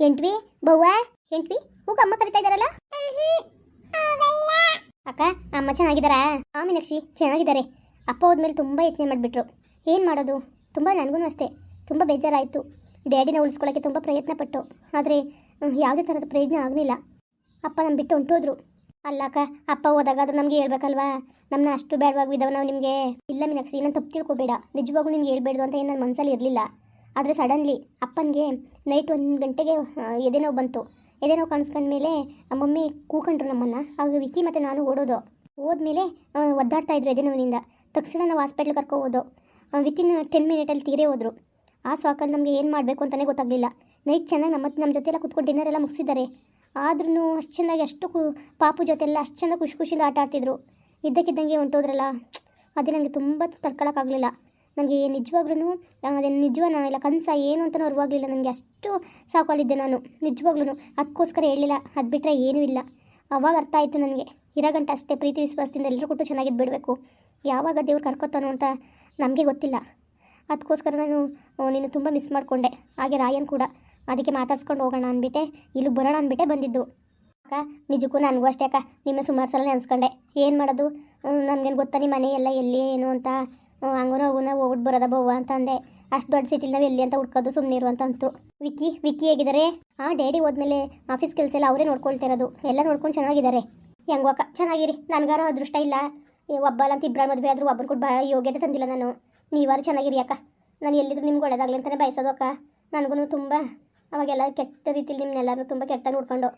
ಎಂಟ್ವಿ ಬವ್ವ ಎಂಟ್ವಿ ಹೋಗ ಅಮ್ಮ ಕರಿತಾ ಇದಾರಲ್ಲ ಅಕ್ಕ ಅಮ್ಮ ಚೆನ್ನಾಗಿದ್ದಾರಾ? ಆ ಮೀನಾಕ್ಷಿ ಚೆನ್ನಾಗಿದ್ದಾರೆ. ಅಪ್ಪ ಹೋದ್ಮೇಲೆ ತುಂಬ ಯತ್ನೆ ಮಾಡಿಬಿಟ್ರು. ಏನು ಮಾಡೋದು? ತುಂಬ ನನಗೂ ಅಷ್ಟೇ. ತುಂಬ ಬೇಜಾರಾಯಿತು. ಡ್ಯಾಡಿನ ಉಳಿಸ್ಕೊಳ್ಳೋಕ್ಕೆ ತುಂಬ ಪ್ರಯತ್ನ ಪಟ್ಟು ಆದರೆ ಯಾವುದೇ ಥರದ ಪ್ರಯತ್ನ ಆಗಲಿಲ್ಲ. ಅಪ್ಪ ನಮ್ಮ ಬಿಟ್ಟು ಹೊಂಟೋದ್ರು. ಅಲ್ಲ ಅಕ್ಕ ಅಪ್ಪ ಹೋದಾಗಾದ್ರೂ ನಮಗೆ ಹೇಳ್ಬೇಕಲ್ವಾ? ನಮ್ಮನ್ನ ಅಷ್ಟು ಬೇಡವಾಗಿದ್ದಾವೆ ನಾವು ನಿಮಗೆ. ಇಲ್ಲ ಮೀನಾಕ್ಷಿ ನಾನು ತಪ್ಪು ತಿಳ್ಕೊಬೇಡ. ನಿಜವಾಗ್ಲೂ ನಿಮ್ಗೆ ಹೇಳ್ಬೇಡ್ದು ಅಂತ ಏನು ನನ್ನ ಮನಸ್ಸಲ್ಲಿ ಇರಲಿಲ್ಲ. ಆದರೆ ಸಡನ್ಲಿ ಅಪ್ಪನಿಗೆ ನೈಟ್ ಒಂದು ಗಂಟೆಗೆ ಎದೆನೋವು ಬಂತು. ಎದೆನೋವು ಕಾಣಿಸ್ಕೊಂಡ್ಮೇಲೆ ಮಮ್ಮಿ ಕೂಕೊಂಡ್ರು ನಮ್ಮನ್ನು. ಆಗ ವಿಕಿ ಮತ್ತು ನಾನು ಓಡೋದು. ಹೋದ್ಮೇಲೆ ಒದ್ದಾಡ್ತಾ ಇದ್ರು ಎದೆ ನೋವಿನಿಂದ. ತಕ್ಷಣ ನಾವು ಹಾಸ್ಪಿಟ್ಲ್ ಕರ್ಕೋಬೋದು ವಿತಿನ್ ಟೆನ್ ಮಿನಿಟಲ್ಲಿ ತೀರೇ ಹೋದರು. ಆ ಸಾಕಲ್ಲಿ ನಮಗೆ ಏನು ಮಾಡಬೇಕು ಅಂತಲೇ ಗೊತ್ತಾಗಲಿಲ್ಲ. ನೈಟ್ ಚೆನ್ನಾಗಿ ನಮ್ಮ ನಮ್ಮ ಜೊತೆ ಎಲ್ಲ ಕುತ್ಕೊಂಡು ಡಿನ್ನರ್ ಎಲ್ಲ ಮುಗಿಸಿದ್ದಾರೆ. ಆದ್ರೂ ಅಷ್ಟು ಚೆನ್ನಾಗಿ ಅಷ್ಟು ಕು, ಪಾಪು ಜೊತೆ ಎಲ್ಲ ಅಷ್ಟು ಚೆನ್ನಾಗಿ ಖುಷಿ ಖುಷಿಯಿಂದ ಆಟ ಆಡ್ತಿದ್ರು. ಇದ್ದಕ್ಕಿದ್ದಂಗೆ ಹೊಂಟೋದ್ರಲ್ಲ. ಅದೇ ನನಗೆ ತುಂಬ ತಡ್ಕೊಳಕ್ಕಾಗಲಿಲ್ಲ ನನಗೆ ನಿಜವಾಗ್ಲೂ ಅದೇನು ನಿಜವನ ಇಲ್ಲ, ಕನಸ ಏನು ಅಂತಲೂ ಅರಿವಾಗಲಿಲ್ಲ ನನಗೆ ಅಷ್ಟು ಸಾಕಲ್ಲಿದ್ದೆ ನಾನು. ನಿಜವಾಗ್ಲೂ ಅದಕ್ಕೋಸ್ಕರ ಹೇಳಲಿಲ್ಲ, ಅದು ಬಿಟ್ಟರೆ ಏನೂ ಇಲ್ಲ. ಅವಾಗ ಅರ್ಥ ಆಯಿತು ನನಗೆ. ಇರೋ ಗಂಟೆ ಅಷ್ಟೇ, ಪ್ರೀತಿ ವಿಶ್ವಾಸದಿಂದ ಎಲ್ಲರೂ ಕೊಟ್ಟು ಚೆನ್ನಾಗಿದ್ದು ಬಿಡಬೇಕು. ಯಾವಾಗ ದೇವ್ರು ಕರ್ಕೊತಾನೋ ಅಂತ ನಮಗೆ ಗೊತ್ತಿಲ್ಲ. ಅದಕ್ಕೋಸ್ಕರ ನಾನು ನೀನು ತುಂಬ ಮಿಸ್ ಮಾಡಿಕೊಂಡೆ. ಹಾಗೆ ರಾಯನ್ ಕೂಡ. ಅದಕ್ಕೆ ಮಾತಾಡ್ಸ್ಕೊಂಡು ಹೋಗೋಣ ಅಂದ್ಬಿಟ್ಟೆ, ಇಲ್ಲಿಗೆ ಬರೋಣ ಅಂದ್ಬಿಟ್ಟೆ ಬಂದಿದ್ದು. ಅಕ್ಕ, ನಿಜಕ್ಕೂ ನನಗೂ ಅಷ್ಟೇ ಅಕ್ಕ. ನಿಮ್ಮ ಸುಮಾರು ಸಲ ನೆನೆಸ್ಕೊಂಡೆ. ಏನು ಮಾಡೋದು? ನಮಗೇನು ಗೊತ್ತಾ ನಿಮ್ಮ ಮನೆಯೆಲ್ಲ ಎಲ್ಲಿ, ಏನು ಅಂತ ಹಂಗೂ ನಾವು ಹೋಗ್ಬಿಟ್ಟು ಬರೋದ ಬವ್ವ ಅಂತ ಅಂದೆ ಅಷ್ಟು ದೊಡ್ಡ ಸಿಟಿಲಿ ನಾವು ಎಲ್ಲಿ ಅಂತ ಹುಡ್ಕೋದು ಸುಮ್ಮನೆ ಇರುವಂತಂತು ಅಂತ ವಿಕ್ಕಿ ವಿಕ್ಕಿ ಹೇಗಿದ್ದಾರೆ ಹಾಂ ಡ್ಯಾಡಿ ಹೋದ್ಮೇಲೆ ಆಫೀಸ್ ಕೆಲಸ ಎಲ್ಲ ಅವರೇ ನೋಡ್ಕೊಳ್ತಿರೋದು ಎಲ್ಲ ನೋಡ್ಕೊಂಡು ಚೆನ್ನಾಗಿದ್ದಾರೆ ಹೆಂಗೋ ಅಕ್ಕ? ಚೆನ್ನಾಗಿರಿ. ನನಗಾರು ಅದೃಷ್ಟ ಇಲ್ಲ. ಒಬ್ಬಲ್ಲ ಅಂತ ಇಬ್ಬರ ಮದುವೆ ಆದರೂ ಒಬ್ಬರು ಕೂಡ ಭಾಳ ಯೋಗ್ಯತೆ ತಂದಿಲ್ಲ ನಾನು. ನೀವಾರು ಚೆನ್ನಾಗಿರಿ ಅಕ್ಕ. ನಾನು ಎಲ್ಲಿದ್ರು ನಿಮ್ಗೆ ಒಳ್ಳೇದಾಗಲಿ ಅಂತಲೇ ಬಯಸೋದು ಅಕ್ಕ. ನನಗೂ ತುಂಬ ಅವಾಗೆಲ್ಲ ಕೆಟ್ಟ ರೀತಿಲಿ ನಿಮ್ಮನ್ನೆಲ್ಲರೂ ತುಂಬ ಕೆಟ್ಟ ನೋಡ್ಕೊಂಡು.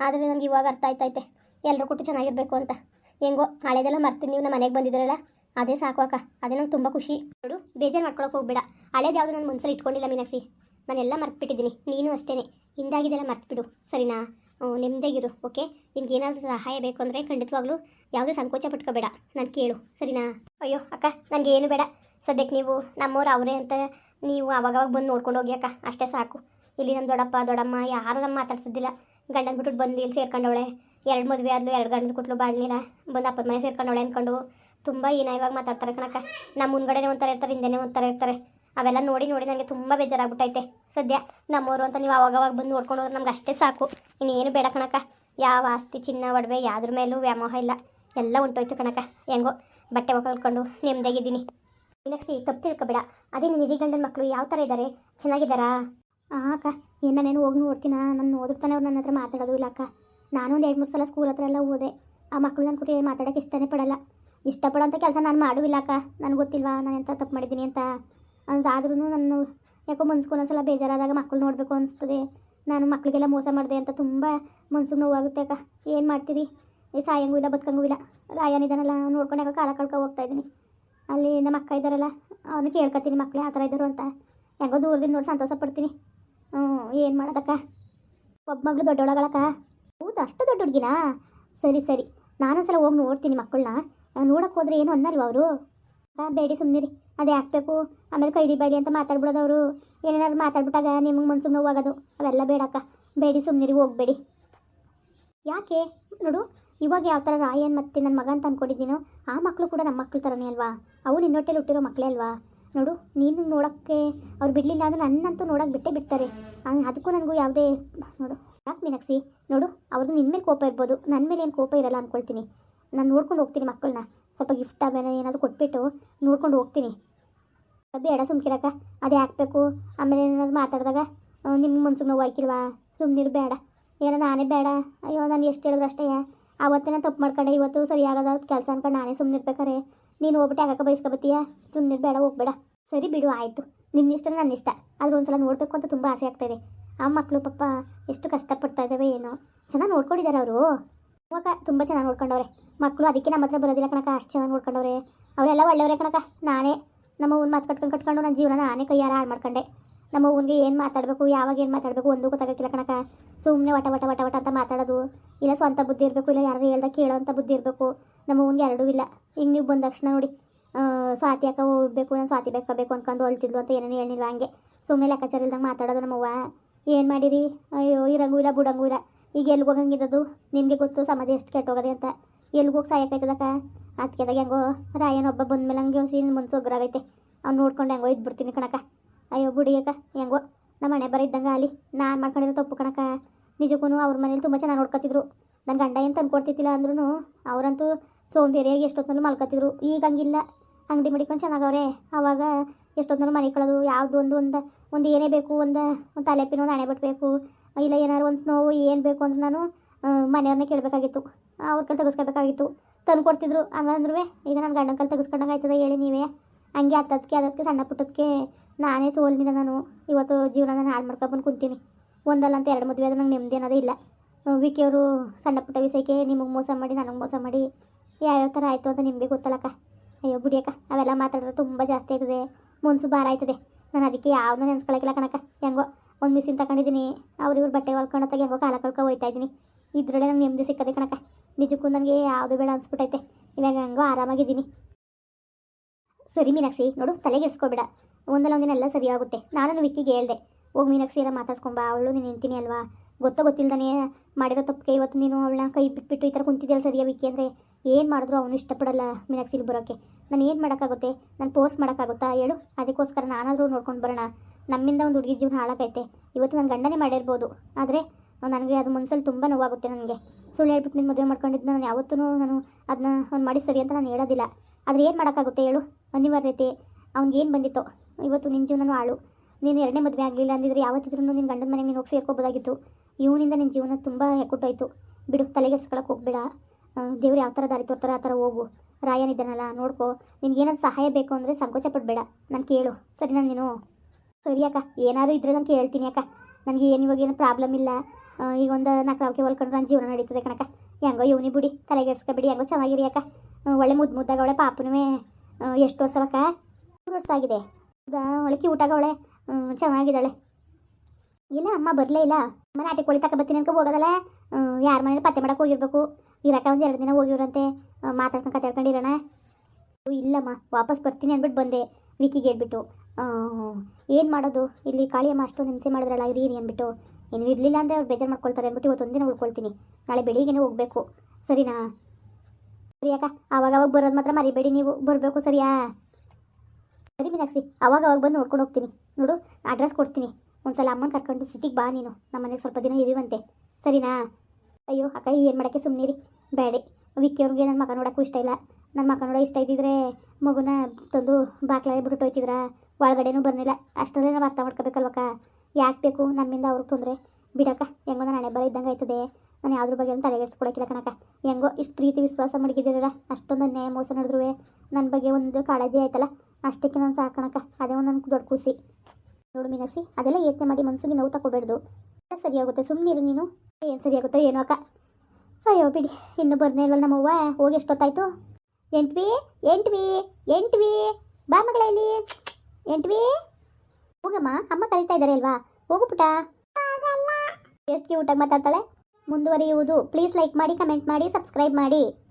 ಆದರೆ ನನಗೆ ಇವಾಗ ಅರ್ಥ ಆಯ್ತೈತೆ ಎಲ್ಲರೂ ಕೊಟ್ಟು ಚೆನ್ನಾಗಿರಬೇಕು ಅಂತ. ಹೆಂಗೋ, ಹಳೆದೆಲ್ಲ ಮರ್ತೀನಿ ನೀವು ನಮ್ಮ ಮನೆಗೆ ಬಂದಿದ್ದೀರಲ್ಲ ಅದೇ ಸಾಕು ಅಕ್ಕ. ಅದೇ ನಂಗೆ ತುಂಬ ಖುಷಿ. ನೋಡು, ಬೇಜಾರು ಮಾಡ್ಕೊಳಕ್ಕೆ ಹೋಗ್ಬೇಡ. ಹಳೇದು ಯಾವುದು ನಾನು ಮನಸ್ಸಲ್ಲಿ ಇಟ್ಕೊಂಡಿಲ್ಲ ಮೀನಾಕ್ಷಿ. ನಾನೆಲ್ಲ ಮರ್ತ್ಬಿಟ್ಟಿದ್ದೀನಿ. ನೀನು ಅಷ್ಟೇ ಹಿಂದಾಗಿದೆಲ್ಲ ಮರ್ತ್ಬಿಡು. ಸರಿನಾ? ನೆಮ್ಮದಿಗಿರು ಓಕೆ? ನಿನ್ಗೆ ಏನಾದರೂ ಸಹಾಯ ಬೇಕು ಅಂದರೆ ಖಂಡಿತವಾಗ್ಲೂ ಯಾವುದೇ ಸಂಕೋಚ ಪಟ್ಕೋಬೇಡ. ನಾನು ಕೇಳು. ಸರಿನಾ? ಅಯ್ಯೋ, ಅಕ್ಕ ನನಗೆ ಏನು ಬೇಡ. ಸದ್ಯಕ್ಕೆ ನೀವು ನಮ್ಮವ್ರು ಅವರೇ ಅಂತ ನೀವು ಅವಾಗವಾಗ ಬಂದು ನೋಡ್ಕೊಂಡು ಹೋಗಿ ಅಕ್ಕ. ಅಷ್ಟೇ ಸಾಕು. ಇಲ್ಲಿ ನಮ್ಮ ದೊಡ್ಡಪ್ಪ, ದೊಡ್ಡಮ್ಮ ಯಾರು ನಮ್ಮ ಮಾತಾಡ್ಸಿದ್ದಿಲ್ಲ ಗಂಡನ ಬಿಟ್ಟು ಬಂದು ಇಲ್ಲಿ ಸೇರ್ಕೊಂಡವಳೆ. ಎರಡು ಮದುವೆ ಆದ್ಲು, ಎರಡು ಗಂಡನ ಕೊಟ್ಟಲು ಬಾಳ್ಲಿಲ್ಲ. ಬಂದು ಅಪ್ಪನ ಮನೆ ಸೇರ್ಕೊಂಡವಳೆ ಅಂದ್ಕೊಂಡು ತುಂಬ ಇವಾಗ ಮಾತಾಡ್ತಾರೆ ಕಣಕ್ಕ. ನಮ್ಮ ಮುಂದ್ಗಡೆನೇ ಒಂಥರ ಇರ್ತಾರೆ, ಹಿಂದೆನೇ ಒಂಥರ ಇರ್ತಾರೆ. ಅವೆಲ್ಲ ನೋಡಿ ನೋಡಿ ನನಗೆ ತುಂಬ ಬೇಜಾರಾಗ್ಬಿಟ್ಟೈತೆ. ಸದ್ಯ ನಮ್ಮವರು ಅಂತ ನೀವು ಅವಾಗವಾಗ ಬಂದು ನೋಡ್ಕೊಂಡು ಹೋದ್ರೆ ನಮ್ಗೆ ಅಷ್ಟೇ ಸಾಕು. ಇನ್ನೇನು ಬೇಡ ಕಣಕ್ಕ. ಯಾವ ಆಸ್ತಿ, ಚಿನ್ನ, ಒಡವೆ, ಯಾವ್ದ್ರ ಮೇಲೂ ವ್ಯಾಮೋಹ ಇಲ್ಲ. ಎಲ್ಲ ಉಂಟೋಯ್ತು ಕಣಕ್ಕ. ಹೆಂಗೋ, ಬಟ್ಟೆ ಒಕ್ಕೊಂಡು ನೆಮ್ಮದಿಯಾಗಿದ್ದೀನಿ ಮೀನಾಕ್ಷಿ, ತಪ್ಪು ತಿಳ್ಕೊಬೇಡ. ಅದೇ ನಿನ್ನ ಹಿರಿ ಗಂಡನ ಮಕ್ಕಳು ಯಾವ ಥರ ಇದ್ದಾರೆ ಚೆನ್ನಾಗಿದ್ದಾರಾ? ಹಾಂ ಅಕ್ಕ ಏನು ಹೋಗಿ ನೋಡ್ತೀನ? ನಾನು ಓದಿರ್ತಾನೆ ಅವ್ರು ನನ್ನ ಹತ್ರ ಮಾತಾಡೋದು ಇಲ್ಲ, ಅಕ್ಕ. ನಾನು ಒಂದು ಎರಡು ಮೂರು ಸಲ ಸ್ಕೂಲ್ ಹತ್ರ ಎಲ್ಲ ಓದೆ ಆ ಮಕ್ಕಳು ನನ್ನ ಕುಟಿ ಮಾತಾಡೋಕ್ಕೆ ಇಷ್ಟನೇ ಪಡಲ್ಲ. ಇಷ್ಟಪಡೋಂಥ ಕೆಲಸ ನಾನು ಮಾಡುವಿಲ್ಲ ಅಕ್ಕ. ನನಗೆ ಗೊತ್ತಿಲ್ವಾ? ನಾನು ಎಂಥ ತಪ್ಪು ಮಾಡಿದ್ದೀನಿ ಅಂತ. ಅದಾದ್ರೂ ನಾನು ಯಾಕೋ ಮನ್ಸಿಗೆ ಒಂದ್ಸಲ ಬೇಜಾರಾದಾಗ ಮಕ್ಕಳು ನೋಡಬೇಕು ಅನಿಸ್ತದೆ. ನಾನು ಮಕ್ಕಳಿಗೆಲ್ಲ ಮೋಸ ಮಾಡಿದೆ ಅಂತ ತುಂಬ ಮನ್ಸಿಗೆ ನೋವಾಗುತ್ತೆ ಅಕ್ಕ. ಏನು ಮಾಡ್ತೀರಿ? ಏ, ಸಾಯಂಗೂ ಇಲ್ಲ, ಬದುಕಂಗೂ ಇಲ್ಲ. ರಾಯನಿದ್ದಾನಲ್ಲ ನೋಡ್ಕೊಂಡು ಯಾಕೋ ಕಾಲ ಕಳ್ಕೊ ಹೋಗ್ತಾ ಇದ್ದೀನಿ. ಅಲ್ಲಿ ನಮ್ಮ ಅಕ್ಕ ಇದ್ದಾರಲ್ಲ ಅವ್ರನ್ನ ಕೇಳ್ಕೊತೀನಿ ಮಕ್ಕಳೇ ಆ ಥರ ಇದ್ದರು ಅಂತ. ಹೆಂಗೋ ದೂರದಿಂದ ನೋಡಿ ಸಂತೋಷ ಪಡ್ತೀನಿ. ಹ್ಞೂ ಏನು ಮಾಡೋದಕ್ಕ? ಒಬ್ಬ ಮಗಳು ದೊಡ್ಡೊಳಗಳಕ್ಕ ಹೌದು? ಅಷ್ಟು ದೊಡ್ಡ ಹುಡುಗಿನಾ? ಸರಿ ಸರಿ. ನಾನೊಂದ್ಸಲ ಹೋಗಿ ನೋಡ್ತೀನಿ ಮಕ್ಕಳನ್ನ ನೋಡಕ್ಕೆ ಹೋದ್ರೆ ಏನು ಅನ್ನಲ್ವ ಅವರು? ಬೇಡಿ ಸುಮ್ಮನಿರಿ ಅದೇ ಹಾಕ್ಬೇಕು. ಆಮೇಲೆ ಕೈದಿ ಬೈಲಿ ಅಂತ ಮಾತಾಡ್ಬಿಡೋದು ಅವರು. ಏನೇನಾದ್ರು ಮಾತಾಡ್ಬಿಟ್ಟಾಗ ನಿಮಗೆ ಮನ್ಸಿಗೆ ನೋವಾಗೋದು. ಅವೆಲ್ಲ ಬೇಡಕ್ಕ. ಬೇಡಿ ಸುಮ್ಮನಿರಿ ಹೋಗಬೇಡಿ. ಯಾಕೆ? ನೋಡು, ಇವಾಗ ಯಾವ ಥರ ರಾಯನ್ ಮತ್ತು ನನ್ನ ಮಗ ಅಂತ ಅಂದ್ಕೊಂಡಿದ್ದೀನೋ ಆ ಮಕ್ಕಳು ಕೂಡ ನಮ್ಮ ಮಕ್ಕಳು ಥರನೇ ಅಲ್ವಾ? ಅವು ನಿನ್ನೊಟ್ಟೆಲಿ ಹುಟ್ಟಿರೋ ಮಕ್ಕಳೇ ಅಲ್ವಾ? ನೋಡು, ನೀನು ನೋಡೋಕ್ಕೆ ಅವ್ರು ಬಿಡಲಿಲ್ಲ ಅಂದ್ರೆ ನನ್ನಂತೂ ನೋಡೋಕೆ ಬಿಟ್ಟೇ ಬಿಡ್ತಾರೆ. ಅದಕ್ಕೂ ನನಗೂ ಯಾವುದೇ ನೋಡು. ಯಾಕೆ ಮೀನಾಕ್ಷಿ? ನೋಡು ಅವ್ರಿಗೆ ನಿನ್ನ ಮೇಲೆ ಕೋಪ ಇರ್ಬೋದು. ನನ್ನ ಮೇಲೆ ಏನು ಕೋಪ ಇರಲ್ಲ ಅಂದ್ಕೊಳ್ತೀನಿ ನಾನು ನೋಡ್ಕೊಂಡು ಹೋಗ್ತೀನಿ ಮಕ್ಕಳನ್ನ. ಸ್ವಲ್ಪ ಗಿಫ್ಟ್ ಆಮೇಲೆ ಏನಾದರೂ ಕೊಟ್ಬಿಟ್ಟು ನೋಡ್ಕೊಂಡು ಹೋಗ್ತೀನಿ. ಬೇಡ ಸುಮ್ಕಿರಕ್ಕ, ಅದೇ ಹಾಕ್ಬೇಕು. ಆಮೇಲೆ ಏನಾದ್ರು ಮಾತಾಡಿದಾಗ ನಿಮ್ಮ ಮನ್ಸಿಗೆ ನೋವು ಹಾಕಿಲ್ವಾ? ಸುಮ್ಮನಿರು ಬೇಡ. ಏನೋ ನಾನೇ ಬೇಡ. ಅಯ್ಯೋ, ನಾನು ಎಷ್ಟು ಹೇಳಿದ್ರು ಅಷ್ಟೇ. ಆವತ್ತೇ ತಪ್ಪು ಮಾಡ್ಕೊಂಡೆ, ಇವತ್ತು ಸರಿಯಾಗದ ಕೆಲಸ ಅನ್ಕೊಂಡು ನಾನೇ ಸುಮ್ಮನೆ ಇರ್ಬೇಕಾರೆ ನೀನು ಹೋಗ್ಬಿಟ್ಟು ಆಗಕ್ಕೆ ಬಯಸ್ಕೊಬತ್ತೀಯ ಸುಮ್ಮನೆ ಬೇಡ, ಹೋಗ್ಬೇಡ. ಸರಿ ಬಿಡು, ಆಯಿತು. ನಿನ್ನ ಇಷ್ಟ ನನ್ನ ಇಷ್ಟ ಆದರೂ ಒಂದ್ಸಲ ನೋಡಬೇಕು ಅಂತ ತುಂಬ ಆಸೆ ಆಗ್ತಾಯಿದೆ ಆ ಮಕ್ಕಳು ಪಾಪ ಎಷ್ಟು ಕಷ್ಟಪಡ್ತಾ ಇದ್ದಾವೆ ಏನೋ. ಚೆನ್ನಾಗಿ ನೋಡ್ಕೊಂಡಿದ್ದಾರೆ ಅವರು. ಇವಾಗ ತುಂಬ ಚೆನ್ನಾಗಿ ನೋಡ್ಕೊಂಡವ್ರೆ. ಮಕ್ಕಳು ಅದಕ್ಕೆ ನಮ್ಮ ಹತ್ರ ಬರೋದಿಲ್ಲ ಕಣಕ ಅಷ್ಟು ಚೆನ್ನಾಗಿ ನೋಡ್ಕೊಂಡವ್ರೆ. ಅವರೆಲ್ಲ ಒಳ್ಳೆಯವರೇ ಕಣಕ ನಾನೇ ನಮ್ಮ ಮಾತು ಕಟ್ಕೊಂಡು ಕಟ್ಕೊಂಡು ನನ್ನ ಜೀವನ ನಾನೇ ಕೈಯಾರ ಹಾಳು ಮಾಡ್ಕೊಂಡೆ. ನಮ್ಮ ಅವ್ವನಿಗೆ ಏನು ಮಾತಾಡಬೇಕು, ಯಾವಾಗ ಏನು ಮಾತಾಡಬೇಕು ಒಂದು ಗೊತ್ತಾಗಕ್ಕಿಲ್ಲ ಕಣಕ ಸುಮ್ಮನೆ ವಟ ವಟ ವಟ ವಟ ಅಂತ ಮಾತಾಡೋದು, ಇಲ್ಲ ಸ್ವಂತ ಬುದ್ಧಿ ಇರಬೇಕು, ಇಲ್ಲ ಯಾರು ಹೇಳ್ದೆ ಕೇಳೋ ಅಂತ ಬುದ್ಧಿ ಇರಬೇಕು, ನಮ್ಮ ಅವ್ವನಿಗೆ ಎರಡೂ ಇಲ್ಲ. ಈಗ ನೀವು ಬಂದ ತಕ್ಷಣ ನೋಡಿ ಸ್ವಾತಿ ಅಕ್ಕ ಹೋಗ್ಬೇಕು, ನಾನು ಸ್ವಾತಿ ಬೇಕಾಗಬೇಕು ಅನ್ಕೊಂಡು ಹೊಲ್ತಿದ್ಲು ಅಂತ ಏನೇನು ಹೇಳಿಲ್ವ ಹಂಗೆ. ಸುಮ್ಮನೆ ಲೆಕ್ಕಾಚಾರ ಇಲ್ದಂಗೆ ಮಾತಾಡೋದು ನಮ್ಮವ್ವ. ಏನು ಮಾಡಿರಿ? ಅಯ್ಯೋ, ಇರಂಗೂ ಇಲ್ಲ, ಬಿಡಂಗೂ ಇಲ್ಲ. ಈಗ ಎಲ್ಲಿ ಹೋಗಂಗಿದ್ದದು ನಿಮಗೆ ಗೊತ್ತು, ಸಮಾಜ ಎಷ್ಟು ಕೆಟ್ಟೋಗದೆ ಅಂತ. ಎಲ್ಲಿ ಹೋಗಿ ಸಾಯಕೈತದಕ್ಕ ಅದಕ್ಕೆದಾಗ ಹೆಂಗೋ ರಾಯನೊಬ್ಬ ಒಬ್ಬ ಬಂದ್ಮೇಲೆ ಹಂಗೆ ಸೀನ್ ಒಗ್ರಾಗೈತೆ ಅವ್ನು ನೋಡ್ಕೊಂಡು ಹೆಂಗೋ ಇದ್ಬಿಡ್ತೀನಿ ಕಣಕ ಅಯ್ಯೋ ಬಿಡಿ ಅಕ್ಕ, ಹೆಂಗೋ. ನಮ್ಮ ಮನೆ ಬರ ಇದ್ದಂಗೆ ಅಲ್ಲಿ ನಾನು ಮಾಡ್ಕೊಂಡಿರೋ ತಪ್ಪು ಕಣಕ ನಿಜಕ್ಕೂ ಅವ್ರ ಮನೇಲಿ ತುಂಬ ಚೆನ್ನಾಗಿ ನೋಡ್ಕೊತಿದ್ರು. ನನ್ನ ಗಂಡ ಏನು ತಂದು ಕೊಡ್ತಿದ್ದಿಲ್ಲ ಅಂದ್ರೂ ಅವರಂತೂ ಸೋಂಬೇರಿಯಾಗಿ ಎಷ್ಟೊತ್ತಲ್ಲೂ ಮಲ್ಕೊತಿದ್ರು. ಈಗ ಹಂಗಿಲ್ಲ. ಅಂಗಡಿ ಮಡಿಕೊಂಡು ಚೆನ್ನಾಗವ್ರೆ. ಆವಾಗ ಎಷ್ಟೊತ್ತಲ್ಲೂ ಮನೆ ಕಳೋದು ಯಾವುದು ಒಂದು ಒಂದು ಒಂದು ಏನೇ ಬೇಕು, ಒಂದು ಒಂದು ತಲೆಪಿನ ಒಂದು ಹಣೆ ಬೇಕು ಇಲ್ಲ, ಏನಾದ್ರು ಒಂದು ನೋವು, ಏನು ಬೇಕು ಅಂದ್ರೆ ನಾನು ಮನೆಯವ್ರನ್ನ ಕೇಳಬೇಕಾಗಿತ್ತು. ಅವ್ರ ಕೈಲಿ ತೆಗೆಸ್ಕೋಬೇಕಾಗಿತ್ತು ತಂದು ಕೊಡ್ತಿದ್ರು. ಹಂಗಂದ್ರೂ ಈಗ ನನ್ನ ಗಂಡನ ಕೈಲಿ ತೆಗೆಸ್ಕೊಂಡಂಗೆ ಆಯ್ತದೆ ಹೇಳಿ ನೀವೇ. ಹಂಗೆ ಹತ್ತದಕ್ಕೆ ಅದಕ್ಕೆ ಸಣ್ಣ ಪುಟ್ಟದಕ್ಕೆ ನಾನೇ ಸೋಲಿನಿಂದ ನಾನು. ಇವತ್ತು ಜೀವನ ನಾನು ಹಾಳು ಮಾಡ್ಕೊಬಂದು ಕುಂತೀನಿ. ಒಂದಲ್ಲ ಅಂತ ಎರಡು ಮದುವೆ ಆದ್ರೆ ನಂಗೆ ನೆಮ್ಮದಿ ಅನ್ನೋದೇ ಇಲ್ಲ. ವಿಕಿಯವರು ಸಣ್ಣ ಪುಟ್ಟ ವಿಷಯಕ್ಕೆ ನಿಮಗೆ ಮೋಸ ಮಾಡಿ, ನನಗೆ ಮೋಸ ಮಾಡಿ, ಯಾವ್ಯಾವ ಥರ ಆಯಿತು ಅಂತ ನಿಮಗೆ ಗೊತ್ತಲ್ಲಕ್ಕ? ಅಯ್ಯೋ ಬಿಡಿಯಕ್ಕ ಅವೆಲ್ಲ ಮಾತಾಡಿದ್ರೆ ತುಂಬ ಜಾಸ್ತಿ ಆಯ್ತದೆ. ಮುನ್ಸು ಭಾರ ಆಯ್ತದೆ. ನಾನು ಅದಕ್ಕೆ ಯಾವುದನ್ನು ನೆನ್ಸ್ಕೊಳಕ್ಕಿಲ್ಲ ಕಣಕ್ಕ. ಹೆಂಗೋ ಒಂದು ಮಿಸಿನ್ ತಗೊಂಡಿದ್ದೀನಿ ಅವ್ರು ಇವ್ರು ಬಟ್ಟೆ ಹೊಲ್ಕೊಂಡು ಹೆಂಗೋ ಕಾಲ ಕಳ್ಕೊ ಹೋಯ್ತಾ ಇದ್ದೀನಿ ಇದರಲ್ಲೇ ನಂಗೆ ನೆಮ್ಮದಿ ಸಿಕ್ಕದೆ ಕಣಕ ನಿಜಕ್ಕೂ ನನಗೆ ಯಾವುದು ಬೇಡ ಅನ್ಸ್ಬಿಟ್ಟೈತೆ. ಇವಾಗ ಹಂಗೋ ಆರಾಮಾಗಿದ್ದೀನಿ. ಸರಿ ಮೀನಾಕ್ಷಿ, ನೋಡು, ತಲೆಗೆ ತಲೆಗೆಡ್ಸ್ಕೊಬೇಡ ಒಂದಲ್ಲ ಒಂದಿನ ಎಲ್ಲ ಸರಿ ಆಗುತ್ತೆ. ನಾನು ವಿಕ್ಕಿಗೆ ಹೇಳ್ದೆ. ಹೋಗಿ ಮೀನಾಕ್ಷಿ ಎಲ್ಲ ಮಾತಾಡ್ಸ್ಕೊಂಬ. ಅವಳು ನೀನು ಹೆಂಡ್ತೀನಿ ಅಲ್ವಾ? ಗೊತ್ತೋ ಗೊತ್ತಿಲ್ಲದೇ ಮಾಡಿರೋ ತಪ್ಪಿಗೆ ಇವತ್ತು ನೀನು ಅವಳನ್ನ ಕೈ ಬಿಟ್ಬಿಟ್ಟು ಈ ಥರ ಕುಂತಿದ್ಯಲ್ಲ ಸರಿಯಾ ವಿಕ್ಕಿ ಅಂದರೆ? ಏನು ಮಾಡಿದ್ರು ಅವನು ಇಷ್ಟಪಡಲ್ಲ ಮೀನಾಕ್ಷಿಲಿ ಬರೋಕ್ಕೆ ನಾನು ಏನು ಮಾಡೋಕ್ಕಾಗುತ್ತೆ? ನಾನು ಫೋರ್ಸ್ ಮಾಡೋಕ್ಕಾಗುತ್ತಾ? ಹೇಳು. ಅದಕ್ಕೋಸ್ಕರ ನಾನಾದರೂ ನೋಡ್ಕೊಂಡು ಬರೋಣ. ನಮ್ಮಿಂದ ಒಂದು ಹುಡುಗಿ ಜೀವನ ಹಾಳಾಗೈತೆ. ಇವತ್ತು ನನ್ನ ಗಂಡನೇ ಮಾಡಿರ್ಬೋದು. ಆದರೆ ನನಗೆ ಅದು ಮನಸ್ಸಲ್ಲಿ ತುಂಬ ನೋವಾಗುತ್ತೆ ನನಗೆ. ಸುಳ್ಳು ಹೇಳ್ಬಿಟ್ಟು ನಿನ್ನ ಮದುವೆ ಮಾಡ್ಕೊಂಡಿದ್ದು ನಾನು ಯಾವತ್ತೂ ನಾನು ಅದನ್ನ ಅವ್ನು ಮಾಡಿ ಸರಿ ಅಂತ ನಾನು ಹೇಳೋದಿಲ್ಲ. ಆದರೆ ಏನು ಮಾಡೋಕ್ಕಾಗುತ್ತೆ ಹೇಳು? ಅನಿವಾರ್ಯತೆ. ಅವ್ನಿಗೇನು ಬಂದಿತ್ತೋ? ಇವತ್ತು ನಿನ್ನ ಜೀವನನೂ ಹಾಳು. ನೀನು ಎರಡನೇ ಮದುವೆ ಆಗಲಿಲ್ಲ ಅಂದಿದ್ರೆ ಯಾವತ್ತಿದ್ರೂ ನಿನ್ನ ಗಂಡನ ಮನೆಗೆ ನೀನು ಹೋಗಿ ಸೇರ್ಕೋಬೋದಾಗಿತ್ತು. ಇವನಿಂದ ನಿನ್ನ ಜೀವನ ತುಂಬ ಹೆಕ್ಕುಟ್ಟೋಯ್ತು ಬಿಡು ತಲೆಗೆಡ್ಸ್ಕೊಳಕ್ಕೆ ಹೋಗ್ಬೇಡ. ದೇವ್ರು ಯಾವ ಥರ ದಾರಿ ತೋರ್ತಾರೋ ಆ ಥರ ಹೋಗು. ರಾಯನಿದ್ದಾನಲ್ಲ, ನೋಡ್ಕೋ. ನಿನ್ಗೇನಾದ್ರು ಸಹಾಯ ಬೇಕು ಅಂದರೆ ಸಂಕೋಚ ಪಡಬೇಡ. ನಾನು ಕೇಳು. ಸರಿ ನಾನು ನೀನು? ಸರಿ ಅಕ್ಕ, ಏನಾದ್ರು ಇದ್ರೆ ನಾನು ಕೇಳ್ತೀನಿ ಅಕ್ಕ. ನನಗೆ ಏನು ಇವಾಗ ಏನು ಪ್ರಾಬ್ಲಮ್ ಇಲ್ಲ. ಈಗ ಒಂದು ನಾಲ್ಕು ಹೊಲ್ಕೊಂಡು ನನ್ನ ಜೀವನ ನಡೀತದೆ ಕಣಕ್ಕ. ಹೆಂಗೋ ಇವನಿ ಬಿಡಿ ತಲೆಗೆಡ್ಸ್ಕೊಬಿಡಿ ಹೆಂಗೋ ಚೆನ್ನಾಗಿರಿ ಅಕ್ಕ. ಒಳ್ಳೆ ಮುದ್ದು ಮುದ್ದಾಗ ಅವಳೆ ಪಾಪನೂ ಎಷ್ಟು ವರ್ಷ ಅಕ್ಕ? ಮೂರು ವರ್ಷ ಆಗಿದೆ. ಹೌದಾ? ಒಳ್ಳೆ ಕ್ಯೂಟಾಗ ಅವಳೆ. ಚೆನ್ನಾಗಿದ್ದಾಳೆ. ಇಲ್ಲ, ಅಮ್ಮ ಬರಲೇ ಇಲ್ಲ. ಅಮ್ಮ ನಾಟಿ ಕೋಳಿ ತಕ ಬರ್ತೀನಿ ಅನ್ಕೊ ಹೋಗೋದಲ್ಲ. ಯಾರ ಮನೇಲಿ ಪತ್ತೆ ಮಾಡಕ್ಕೆ ಹೋಗಿರ್ಬೇಕು. ಇರಕ್ಕ ಒಂದು ಎರಡು ದಿನ ಹೋಗಿರಂತೆ ಮಾತಾಡ್ಕೊಂಡು ಕತಾಡ್ಕೊಂಡಿರೋಣ ಇಲ್ಲಮ್ಮ ವಾಪಸ್ ಬರ್ತೀನಿ ಅಂದ್ಬಿಟ್ಟು ಬಂದೆ. ವಿಕಿಗೆ ಹೇಳ್ಬಿಟ್ಟು. ಏನು ಮಾಡೋದು? ಇಲ್ಲಿ ಕಾಳಿಯಮ್ಮ ಅಷ್ಟೊಂದು ಹಿಂಸೆ ಮಾಡಿದ್ರಲ್ಲ, ಇರಿ ಅಂದ್ಬಿಟ್ಟು. ಏನು ಇರಲಿಲ್ಲ ಅಂದರೆ ಅವ್ರು ಬೇಜಾರು ಮಾಡ್ಕೊಳ್ತಾರೆ ಅಂದ್ಬಿಟ್ಟು ಇವತ್ತೊಂದು ದಿನ ಉಳ್ಕೊಳ್ತೀನಿ. ನಾಳೆ ಬೆಳಿಗ್ಗೆನೇ ಹೋಗಬೇಕು. ಸರಿನಾ? ಸರಿ ಅಕ್ಕ, ಆವಾಗ ಅವಾಗ ಬರೋದು ಮಾತ್ರ ಮರಿಬೇಡಿ ನೀವು ಬರಬೇಕು, ಸರಿಯಾ? ಸರಿ ಮೀನಾಕ್ಷಿ ಅವಾಗ ಅವಾಗ ಬಂದು ನೋಡ್ಕೊಂಡು ಹೋಗ್ತೀನಿ. ನೋಡು ಅಡ್ರೆಸ್ ಕೊಡ್ತೀನಿ. ಒಂದ್ಸಲ ಅಮ್ಮನ ಕರ್ಕೊಂಡು ಸಿಟಿಗೆ ಬಾ ನೀನು. ನಮ್ಮ ಮನೆಗೆ ಸ್ವಲ್ಪ ದಿನ ಇರುವಂತೆ. ಸರಿನಾ? ಅಯ್ಯೋ, ಅಕ್ಕ ಏನು ಮಾಡೋಕ್ಕೆ ಸುಮ್ಮನಿರಿ ಬೇಡಿ. ವಿಕ್ಕಿಯವ್ರಿಗೆ ನನ್ನ ಮಗ ನೋಡೋಕ್ಕೂ ಇಷ್ಟ ಇಲ್ಲ. ನನ್ನ ಮಗ ನೋಡೋ ಇಷ್ಟ ಇದ್ದಿದ್ರೆ ಮಗುನ ತಂದು ಬಾಕ್ಲಾಗಿ ಬಿಟ್ಟು ಹೋಯ್ತಿದ್ರ? ಒಳಗಡೆನೂ ಬಂದಿಲ್ಲ ಅಷ್ಟರಲ್ಲೇ ನಾವು ಅರ್ಥ ಮಾಡ್ಕೋಬೇಕಲ್ವಕ್ಕ? ಯಾಕೆ ಬೇಕು? ನಮ್ಮಿಂದ ಅವ್ರಿಗೆ ತೊಂದರೆ? ಬಿಡಕ್ಕ, ಹೆಂಗೋ ನಾನು ಹಣೆ ಬರ ಇದ್ದಂಗೆ ಆಯ್ತದೆ. ನಾನು ಯಾವ್ದ್ರ ಬಗ್ಗೆ ತಲೆಗೆಡ್ಸ್ಕೊಳಕಿಲ್ಲ ಕಣಕ ಹೆಂಗೋ ಇಷ್ಟು ಪ್ರೀತಿ, ವಿಶ್ವಾಸ ಮಡಗಿದ್ದೀರಲ್ಲ, ಅಷ್ಟೊಂದು ನ್ಯಾಯ ಮೋಸ ನಡೆದ್ರು ನನ್ನ ಬಗ್ಗೆ ಒಂದು ಕಾಳಜಿ ಆಯ್ತಲ್ಲ? ಅಷ್ಟಕ್ಕೆ ನಾನು ಸಾಕಣಕ್ಕ ಅದೇ ಒಂದು ನನಗೆ ದೊಡ್ಡ ಖುಷಿ ನೋಡು ಮೀನಸಿ ಅದೆಲ್ಲ ಯೋಚನೆ ಮಾಡಿ ಮನ್ಸಿಗೆ ನೋವು ತಗೋಬೇಡ್ದು ಸರಿಯಾಗುತ್ತೆ ಸುಮ್ಮನಿರು ನೀನು. ಏನು ಸರಿಯಾಗುತ್ತೋ ಏನೋ ಅಕ್ಕ. ಅಯ್ಯೋ, ಬಿಡಿ. ಇನ್ನು ಬರ್ನೇ ಇಲ್ವಲ್ಲ ನಮ್ಮವ್ವ? ಹೋಗಿ ಎಷ್ಟೊತ್ತಾಯ್ತು? ಎಂಟ್ವಿ? ಎಂಟ್ವಿ? ಎಂಟ್ವಿ? ಬಾ ಮಗಳ ಎಂಟ್ವಿ ಹೋಗಮ್ಮ ಅಮ್ಮ ಕರೀತಾ ಇದ್ದಾರೆ ಅಲ್ವಾ? ಹೋಗು ಪುಟ. ಎಷ್ಟು ಊಟ ಮಾತಾಡ್ತಾಳೆ? ಮುಂದುವರಿಯುವುದು. ಪ್ಲೀಸ್ ಲೈಕ್ ಮಾಡಿ ಕಮೆಂಟ್ ಮಾಡಿ ಸಬ್ಸ್ಕ್ರೈಬ್ ಮಾಡಿ.